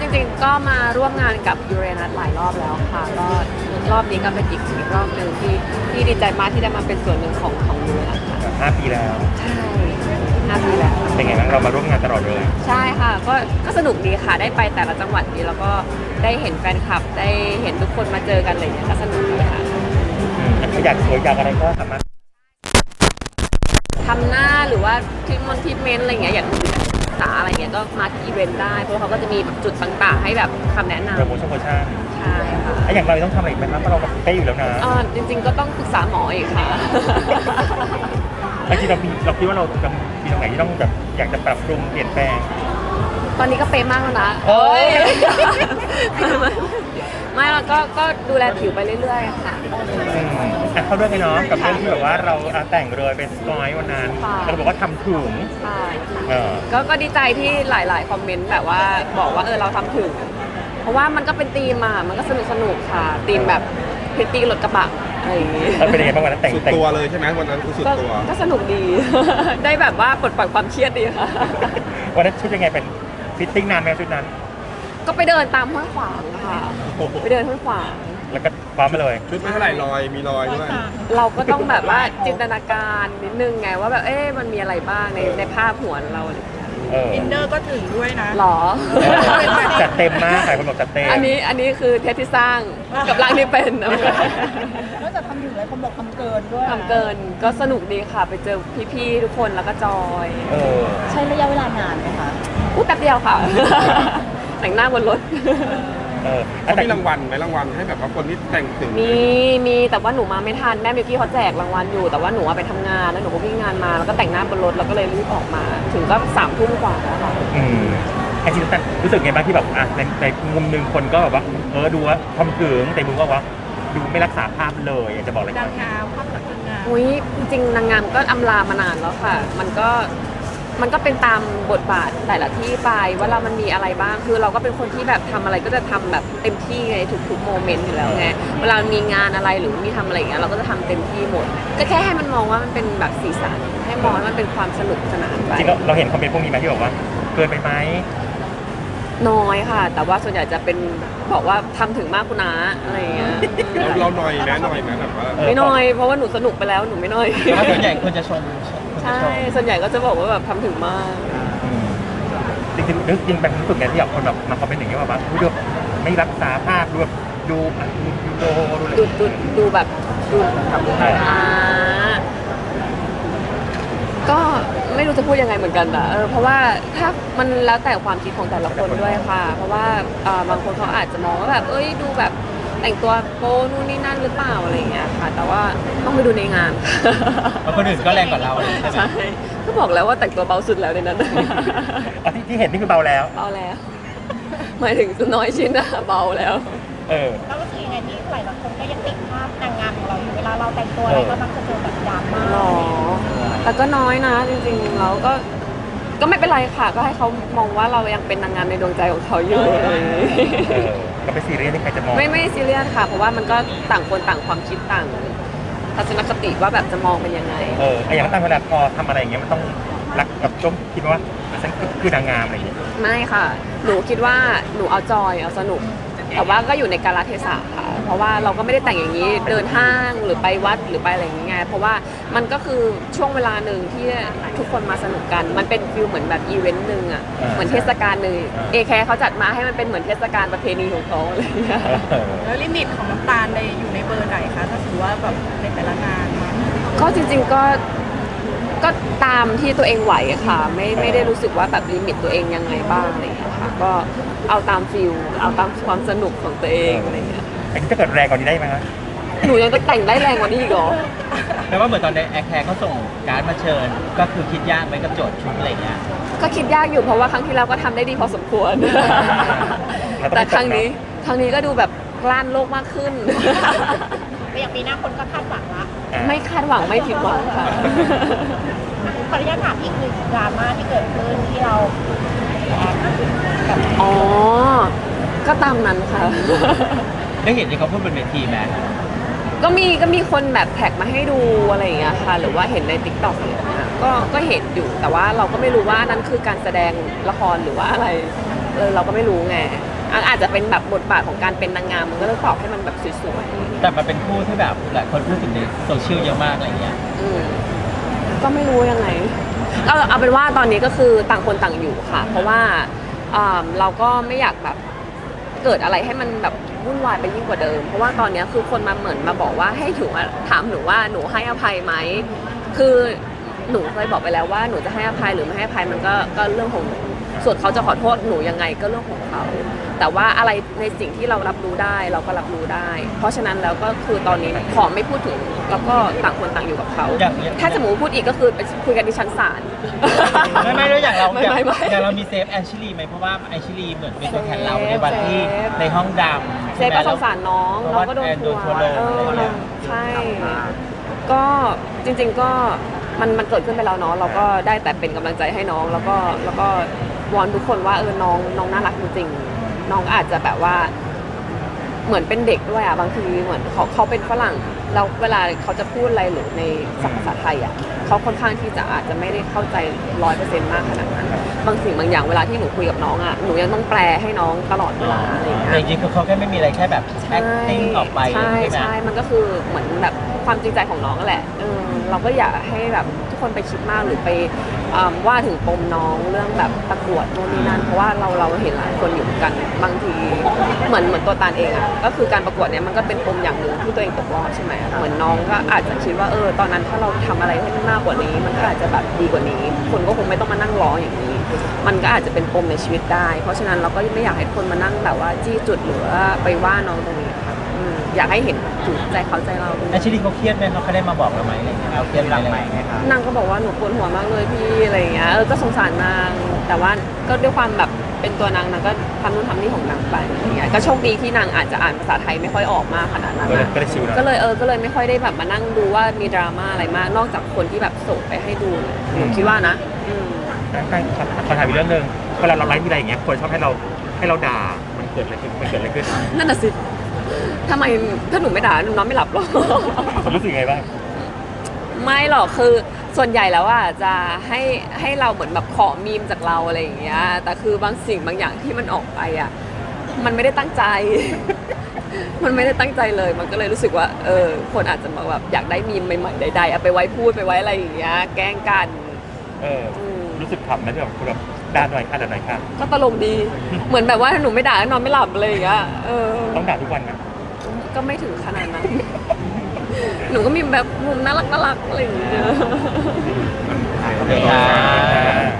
จริงๆก็มาร่วมงานกับยูเรนัสหลายรอบแล้วค่ะก็รอบนี้ก็เป็นอีกอีกรอบหนึ่งที่ที่ดีใจมากที่ได้มาเป็นส่วนหนึ่งของของยูเรนัสค่ะห้าปีแล้ว ใช่ห้าปีแล้ว เป็นไงบ้างเรามาร่วมงานตลอดเลย ใช่ค่ะก็ก็สนุกดีค่ะได้ไปแต่ละจังหวัดดีแล้วก็ได้เห็นแฟนคลับ ได้เห็นทุกคนมาเจอกันอะไรอย่างเงี้ยก็สนุกดีค่ะอืมอยากสวยอยากอะไรก็สามารถทำหน้าหรือว่าทรีทมนทรีทเมนต์อะไรอย่างเงี้ยอย่างศึก ษาอะไรเงี้ยก็มาที่อีเวนต์ได้ เพราะเขาก็จะมีแบบจุดต่างๆ ให้แบบคำแนะนโปรโมชั่นโปรโมชั่นำใช่ค่ะไอ้อย่างเราต้องทำอะไรอีกไหมครับเพราะเราใกล้อยู่แล้วนะเอ่อจริง ๆ ก็ต้องปรึกษาหมออีกค่ะไอ้ที่เรามีเราคิดว่าเราจะมีตรงไหนที่ต้องแบบอยากจะปรับปรุงเปลี่ยนแปลง ตอนนี้ก็เป๊ะมากแล้วนะเอ้ย ไม่เราก็ก็ดูแลผิวไปเรื่อยๆค่ะ อืมอะเข้าเรื่องกันเนาะกับเรื่องที่แบบว่าเราอะแต่งเลยเป็นสกอยวันนั้นค่ะแล้วเราบอกว่าทำถึงใช่ เออ ก็ก็ดีใจที่หลายๆคอมเมนต์แบบว่าบอกว่าเออเราทำถึง เพราะว่ามันก็เป็นธีมอะมันก็สนุกสนุกๆค่ะธีมแบบพริตตี้รถกระบะอะไรอย่างงี้ แล้วเป็นยังไงบ้างวันนั้นแต่งสุดแต่งตัวเลยใช่ไหมวันนั้นคือสุดก็ตัว ก็สนุกดี ได้แบบว่าปลดปล่อยความเครียดดีค่ะ วันนั้นชุดยังไงเป็นฟิตติ้งนานไหมชุดนั้น ก็ไปเดินตามห้วยขวางค่ะ ไปเดินห้วยขวาง แล้วก็คว้ามาเลย ชุดไม่เท่าไหร่ลอยมีลอยด้วย เราก็ต้องแบบว่าจินตนาการนิดนึงไงว่าแบบเอ๊ะมันมีอะไรบ้างในในภาพหัวเราอะไรอย่างเงี้ย เอออินเนอร์ก็ถึงด้วยนะ หรอ จัดเต็มมากใครคนบอกจัดเต็ม อันนี้อันนี้คือเทสที่สร้างกับร่างที่เป็นนอกจากทำถึงหลายคนบอกทำเกินด้วยทำเกินก็สนุกดีค่ะ ไปเจอพี่ๆทุกคนแล้วก็จอยเออ ใช้ระยะเวลานานไหมคะพูดแป๊บเดียวค่ะ แต่งหน้าบนรถ เออเขาแต่มีรางวัลไหมรางวัลให้แบบว่าคนที่แต่งถึง มีมีแต่ว่าหนูมาไม่ทันแม่มิวกี้เขาแจกรางวัลอยู่ แต่ว่าหนูอะไปทำงานแล้วหนูก็วิ่งงานมาแล้วก็แต่งหน้าบนรถแล้วก็เลยรีบออกมา ถึงก็สามทุ่มกว่าแล้วค่ะ อืมไอจริงๆแต่รู้สึกไงบ้างที่แบบอะในในมุมหนึ่งคนก็แบบว่า เออดูว่าทำถึงแต่มุมก็ว่าดูไม่รักษาภาพเลยอยากจะบอกอะไรดักังน งามภาพลักษณ์ดังงาม อุ้ยจริงๆนางงามก็อำลามานานแล้วค่ะ มันก็ มันก็เป็นตามบทบาทแต่ละที่ไปว่าเรามันมีอะไรบ้าง คือเราก็เป็นคนที่แบบทำอะไรก็จะทำแบบเต็มที่ในทุกๆโมเมนต์อยู่แล้วไงเวลามีงานอะไรหรือมีทำอะไรอย่างเงี้ยเราก็จะทำเต็มที่หมด ก็แค่ให้มันมองว่ามันเป็นแบบสีสันให้มองว่ามันเป็นความสนุกสนานไปจริงๆเราเราเห็นคอมเมนต์พวกนี้ไหมที่บอกว่าเกินไปไหมน้อยค่ะ แต่ว่าส่วนใหญ่จะเป็นบอกว่าทำถึงมากคุณนาอะไรอย่างเงี้ยเราเราหน่อยนะหน่อยนะแบบว่าเออไม่น้อยเพราะว่าหนูสนุกไปแล้วหนูไม่น้อยแต่ว่าส่วนใหญ่คนจะชมคนจะ ใช่ชมส่วนใหญ่ก็จะบอกว่าแบบทำถึงมากอืมจริงๆนึกจริงเป็นรู้สึกไงที่แบบคนแบบมาคอมเมนต์อย่างเงี้ยว่าแบบอุ๊ยดูไม่รักษาภาพดูแบบดูอะดูดูโลดูอะไร ดูดูดูแบบดูใช่อ่าก็ไม่รู้จะพูดยังไงเหมือนกันอะเออเพราะว่าถ้ามันแล้วแต่ความคิดของแต่ละคนด้วยค่ะ เพราะว่าเอ่อบางคนเขาอาจจะมองว่าแบบเอ้ยดูแบบ แต่งตัวโป๊นู่นนี่นั่นหรือเปล่าอะไรอย่างเงี้ยค่ะ แต่ว่าต้องไปดูในงาน เพราะคนอื่นก็แรงกว่าเราเลยใช่ไหมใช่ก็บอกแล้วว่าแต่งตัวเบาสุดแล้วในนั้นอะที่ที่เห็นนี่คือเบาแล้ว เบาแล้ว หมายถึงน้อยชิ้นอะเบาแล้ว เออ แล้วรู้สึกยังไงที่หลายๆคนก็ยังติดภาพนางงามของเราอยู่เวลาเราแต่งตัวอะไรก็มักจะเจอแบบดราม่าหรอ แต่ก็น้อยนะ จริงๆแล้วก็ ก็ไม่เป็นไรค่ะ ก็ให้เขามองว่าเรายังเป็นนางงามในดวงใจของเขาอยู่อะไรอย่างงี้ เออก็ไปซีเรียสที่ใครจะมองไม่ไม่ซีเรียสค่ะ เพราะว่ามันก็ต่างคนต่างความคิดต่างทัศนคติว่าแบบจะมองเป็นยังไง เออไอ้อย่างนั้นตามเวลาพอทำอะไรอย่างเงี้ยมันต้องรักกับจมคิดว่าฉันคือนางงามอะไรอย่างเงี้ยไม่ค่ะ หนูคิดว่าหนูเอาจอยเอาสนุก แต่ว่าก็อยู่ในกาลเทศะค่ะ เพราะว่าเราก็ไม่ได้แต่งอย่างนี้เดินห้างหรือไปวัดหรือไปอะไรอย่างเงี้ยเพราะว่ามันก็คือช่วงเวลาหนึ่งที่ทุกคนมาสนุกกัน มันเป็นฟิลเหมือนแบบอีเวนต์หนึ่งอะอ่าเหมือนเทศกาลหนึ่งอ่าเอแคร์เขาจัดมาให้มันเป็นเหมือนเทศกาลประเพณีของเขาอะไรอย่างเงี้ยเออแล้วลิมิตของน้ำตาลในอยู่ในเบอร์ไหนคะถ้าถือว่าแบบในแต่ละงานมาก็จริง ๆก็ ก็ตามที่ตัวเองไหวอะค่ะ ไม่ไม่ได้รู้สึกว่าแบบลิมิตตัวเองยังไงบ้างอะไรอย่างเงี้ยค่ะก็เอาตามฟิลเอาตามความสนุกของตัวเองอะไรอย่างเงี้ยไอ้ที่จะเกิดแรงกว่านี้ได้ไหมครับหนูยังจะแต่งได้แรงกว่านี้อีกเหรอแปลว่าเหมือนตอนในแอคแคร์เขาส่งการ์ดมาเชิญ ก็คือคิดยากไหมกับโจทย์ชุดอะไรเงี้ยก็คิดยากอยู่เพราะว่าครั้งที่แล้วก็ทำได้ดีพอสมควร แต่ครั้งนี้ครั้งนี้ก็ดูแบบกล้านโลกมากขึ้น แต่อย่างปีหน้าคนก็คาดหวังละอะไม่คาดหวังไม่ผิดหวังค่ะ ขออนุญาตถามอีกหนึ่งดราม่าที่เกิดขึ้นที่เราแอบแบบอ๋อ ก็ตามนั้นค่ะ ได้เห็นที่เขาพูดบนเวทีไหมก็มีก็มีคนแบบแท็กมาให้ดูอะไรอย่างเงี้ยค่ะ หรือว่าเห็นในติ๊กต็อกอะไรอย่างเงี้ยก็ก็เห็นอยู่แต่ว่าเราก็ไม่รู้ว่านั่นคือการแสดงละครหรือว่าอะไรเออเราก็ไม่รู้ไง อะอาจจะเป็นแบบบทบาทของการเป็นนางงามมันก็เลยตอบให้มันแบบสวยๆแต่มันเป็นคู่ที่แบบหลายคนพูดถึงในโซเชียลเยอะมากอะไรเงี้ยอืมก็ไม่รู้ยังไงเอาเอาเป็นว่าตอนนี้ก็คือต่างคนต่างอยู่ค่ะ เพราะว่าอ่าเราก็ไม่อยากแบบเกิดอะไรให้มันแบบวุ่นวายไปยิ่งกว่าเดิม เพราะว่าตอนนี้คือคนมาเหมือนมาบอกว่าให้ถือว่าถามหนูว่าหนูให้อภัยไหมคือหนูเคยบอกไปแล้วว่าหนูจะให้อภัยหรือไม่ให้อภัยมันก็ก็เรื่องของหนู ส่วนเขาจะขอโทษหนูยังไงก็เรื่องของเขา แต่ว่าอะไรในสิ่งที่เรารับรู้ได้เราก็รับรู้ได้ เพราะฉะนั้นแล้วก็คือตอนนี้ขอไม่พูดถึงแล้วก็ต่างคนต่างอยู่กับเขา อย่างอย่าง ถ้าจะหมูพูดอีกก็คือไปคุยกันที่ชั้นศาล ไม่ไม่แล้วอย่างเราไม่อย่างไม่ไม่อย่างเรามีเซฟแอนชิลีไหมเพราะว่าแอนชิลีเหมือนเป็นตัวแทนเราในวันที่เซฟในห้องดำเซฟก็สงสารน้องเพราะน้องว่าก็โดนแอนโดทันวทัวร์ลงเออะไรเงี้อยใช่ ก็จริงๆก็มันมันเกิดขึ้นไปแล้วเนาะเราก็ได้แต่เป็นกำลังใจให้น้องแล้วก็แล้วก็ วอนทุกคนว่าเออน้องน้องน่ารักจริงๆน้องอาจจะแบบว่า เหมือนเป็นเด็กด้วยอะบางทีเหมือนเขาเขาเป็นฝรั่งแล้วเวลาเขาจะพูดอะไรหรือในภาษาไทยอะเขาค่อนข้างที่จะอาจจะไม่ได้เข้าใจร้อยเปอร์เซ็นต์มากขนาดนั้นบางสิ่งบางอย่างเวลาที่หนูคุยกับน้องอะหนูยังต้องแปลให้น้องตลอดเวลาอะไรอย่างเงี้ยแต่จริงๆคือเขาแค่ไม่มีอะไรแค่แบบ acting ออกไปใช่ใช่ไหมใช่มันก็คือเหมือนแบบความจริงใจของน้องแหละเออ เราก็อย่าให้แบบทุกคนไปคิดมากหรือไปอ่าว่าถึงปมน้องเรื่องแบบประกวดโน่นนี่นั่นเพราะว่าเราเราเห็นหลายคนอยู่เหมือนกันบางทีเหมือนเหมือนตัวตาลเองอะก็คือการประกวดเนี่ยมันก็เป็นปมอย่างหนึ่งที่ตัวเองตกรอบใช่ไหมเหมือนน้องก็อาจจะคิดว่าเออตอนนั้นถ้าเราทำอะไรให้มันมากกว่านี้ มันก็อาจจะแบบดีกว่านี้ คนก็คงไม่ต้องมานั่งรออย่างนี้ มันก็อาจจะเป็นปมในชีวิตได้ เพราะฉะนั้นเราก็ไม่อยากให้คนมานั่งแบบว่าจี้จุดหรือว่าไปว่าน้องตรงนี้ค่ะ อืมอยากให้เห็นถึงใจเขาใจเราแอนชิลีเขาเครียดไหมเขาเคยได้มาบอกเราไหมอะไรเงี้ยเราเครียดไหมอะไรเงี้ยครับนางก็บอกว่าหนูปวดหัวมากเลยพี่อะไรอย่างเงี้ยเออก็สงสารนางแต่ว่าก็ด้วยความแบบเป็นตัวนางนางก็ทำนู่นทำนี่ของนางไปอะไรอย่างเงี้ยก็โชคดีที่นางอาจจะอ่านภาษาไทยไม่ค่อยออกมากขนาดนั้นก็เลยนะก็เลยชิวนะก็เลยเออก็เลยไม่ค่อยได้แบบมานั่งดูว่ามีดราม่าอะไรมาก นอกจากคนที่แบบส่งไปให้ดูหนูคิดว่านะอืมใช่ขอถามอีกเรื่องหนึ่งเวลาเราไลฟ์ทีไรอย่างเงี้ยคนชอบให้เราให้เราด่ามันเกิดอะไรขึ้นมันเกิดอะไรขึ้น นั่นน่ะสิ ทำไมถ้าหนูไม่ด่าหนูนอนไม่หลับหรอกคุณรู้สึกไงบ้างไม่หรอกคือส่วนใหญ่แล้วอะจะให้ให้เราเหมือนแบบขอมีมจากเราอะไรอย่างเงี้ยแต่คือบางสิ่งบางอย่างที่มันออกไปอะมันไม่ได้ตั้งใจ มันไม่ได้ตั้งใจเลย มันก็เลยรู้สึกว่าเออคนอาจจะมาแบบอยากได้มีมใหม่ๆใดๆเอาไปไว้พูดไปไว้อะไรอย่างเงี้ยแกล้งกัน เอออืมรู้สึกขำนะที่แบบคุณแบบด่าหน่อยค่ะด่าหน่อยค่ะก็ตลกดี เหมือนแบบว่าถ้าหนูไม่ด่าแล้วนอนไม่หลับอะไรอย่างเงี้ยเออ ต้องด่าทุกวันนะ ก็ไม่ถึงขนาดนั้น หนูก็มีแบบมุมน่ารักน่ารักอะไรอย่างเงี้ยโอเคครับ